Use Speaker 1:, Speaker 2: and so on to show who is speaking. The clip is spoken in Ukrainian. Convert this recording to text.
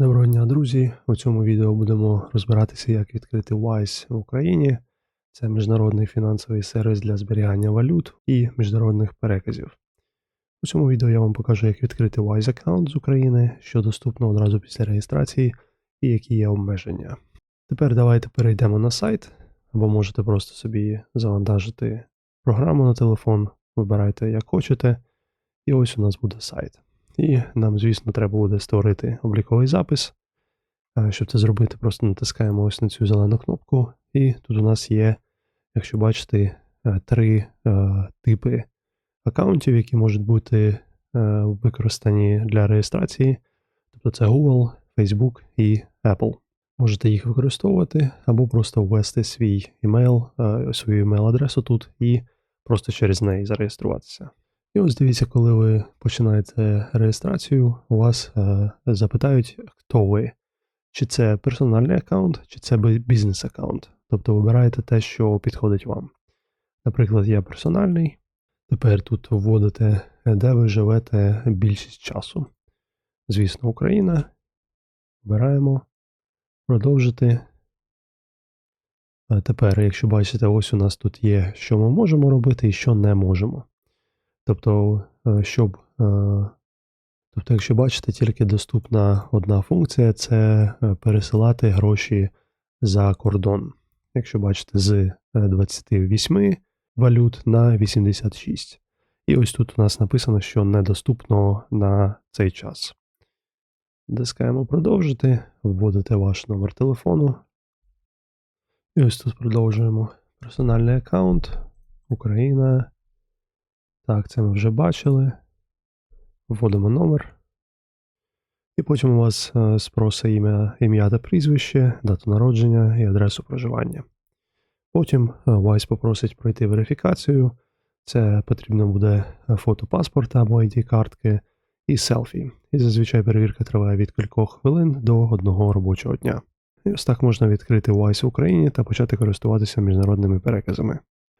Speaker 1: Доброго дня, друзі! У цьому відео будемо розбиратися, як відкрити Wise в Україні. Це міжнародний фінансовий сервіс для зберігання валют і міжнародних переказів. У цьому відео я вам покажу, як відкрити Wise аккаунт з України, що доступно одразу після реєстрації, і які є обмеження. Тепер давайте перейдемо на сайт, або можете просто собі завантажити програму на телефон, вибирайте як хочете, і ось у нас буде сайт. І нам, звісно, треба буде створити обліковий запис. Щоб це зробити, просто натискаємо ось на цю зелену кнопку, і тут у нас є, якщо бачите, е, три е, типи аккаунтів, які можуть бути е, використані для реєстрації. Тобто це Google, Facebook і Apple. Можете їх використовувати або просто ввести свій email, е, свою email-адресу тут і просто через неї зареєструватися. І ось дивіться, коли ви починаєте реєстрацію, у вас е, запитають, хто ви. Чи це персональний аккаунт, чи це бізнес-аккаунт. Тобто вибираєте те, що підходить вам. Наприклад, я персональний. Тепер тут вводите, де ви живете більшість часу. Звісно, Україна. Вибираємо. Продовжити. Е, Тепер, якщо бачите, ось у нас тут є, що ми можемо робити і що не можемо. Тобто, е, щоб. е, Тобто, якщо бачите, тільки доступна одна функція це е, пересилати гроші за кордон. Якщо бачите, з е, 28 валют на 86. І ось тут у нас написано, що недоступно на цей час. Дискаємо продовжити, вводите ваш номер телефону. І ось тут продовжуємо. Персональний аккаунт, Україна. Так, це ми вже бачили. Вводимо номер. І потім у вас е, спросить ім'я, ім'я та прізвище, дату народження і адресу проживання. Потім е, Wise попросить пройти верифікацію. Це потрібно буде е, фото паспорта або ID-картки і селфі. І зазвичай перевірка триває від кількох хвилин до одного робочого дня. І ось так можна відкрити Wise в Україні та почати користуватися міжнародними переказами.